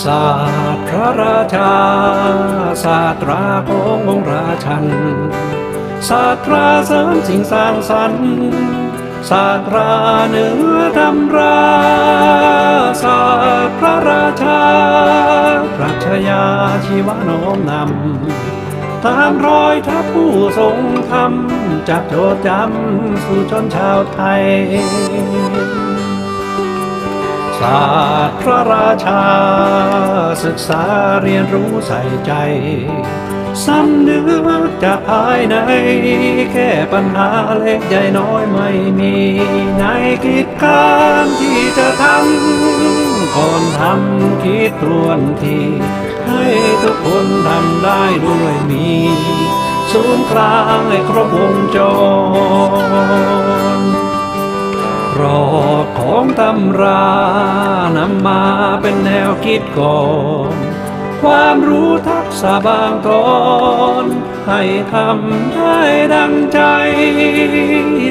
ศาสตร์พระราชา ศาสตราขององค์ราชัน ศาสตราเสริมสิ่งสร้างสรรค์ ศาสตราเหนือธรรมราศาสตร์พระราชา ปรัชญาชีวโน้มนำ ตามรอยทัพผู้ทรงธรรมจากโจทย์จำสู่ชนชาวไทย ศาสตร์พระราชา ศึกษาเรียนรู้ใส่ใจสำนึกจากภายใน แค่ปัญหาเล็กใหญ่น้อยไม่มี ในกิจการที่จะทำก่อนทำคิดตรวนที ให้ทุกคนทำได้ด้วยมี ศูนย์กลางให้ครบวงจรกรอบของตำรานำมาเป็นแนวคิดก่อน ความรู้ทักษะบางตอนให้ทำได้ดังใจ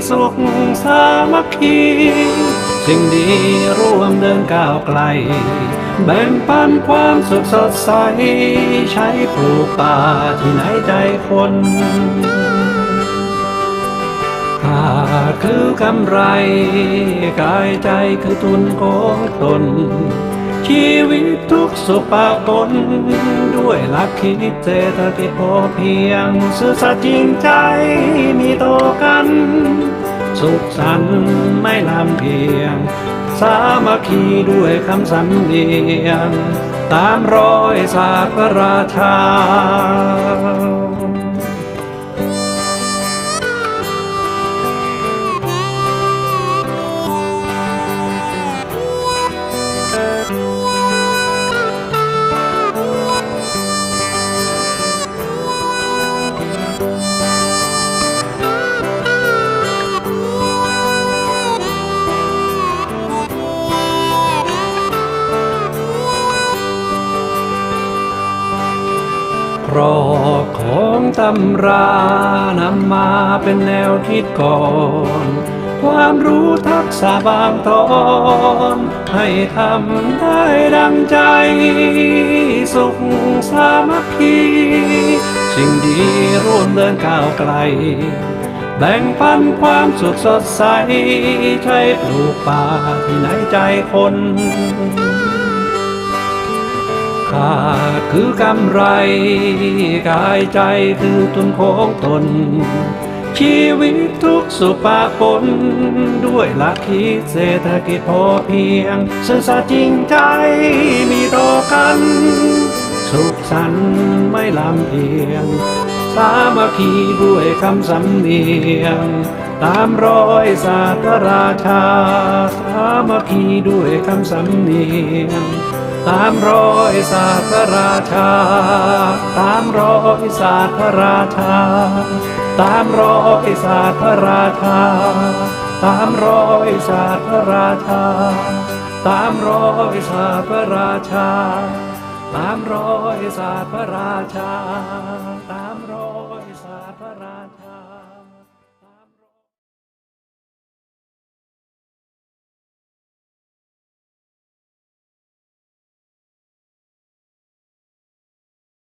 สุขสามัคคีสิ่งดีร่วมเดินก้าวไกล แบ่งปันความสุขสดใส ใช้ปลูกป่าที่ไหนใจคน หากคือกำไร กายใจคือทุนของตน ชีวิตทุกสุปากปนด้วยหลักคิดเศรษฐกิจพอเพียง ซื่อสัตย์จริงใจมีต่อกัน สุขสันต์ไม่ลำเอียง สามัคคีด้วยคำสำเนียง ตามรอยศาสตร์พระราชา รอบของตำรานำมาเป็นแนวคิดก่อน ความรู้ทักษะบางตอน ให้ทำได้ดังใจ สุขสามัคคีสิ่งดีร่วมเดินก้าวไกล แบ่งปันความสุขสดใส ใช้ปลูกป่าที่ไหนใจคน ขาดคือกำไร กายใจคือทุนของตน ชีวิตทุกสุปะปน ด้วยหลักคิดเศรษฐกิจพอเพียงซื่อสัตย์จริงใจมีต่อกัน สุขสันต์ไม่ลำเอียง สามัคคีด้วยคำสำเนียง ตามรอยศาสตราชาสามัคคีด้วยคำสำเนียงตามรอยศาสตร์พระราชา ตามรอยศาสตราชา ตามรอยศาสตราชา ตามรอยศาสตราชา ตามรอยศาสตราชา ตามรอยศาสตราชา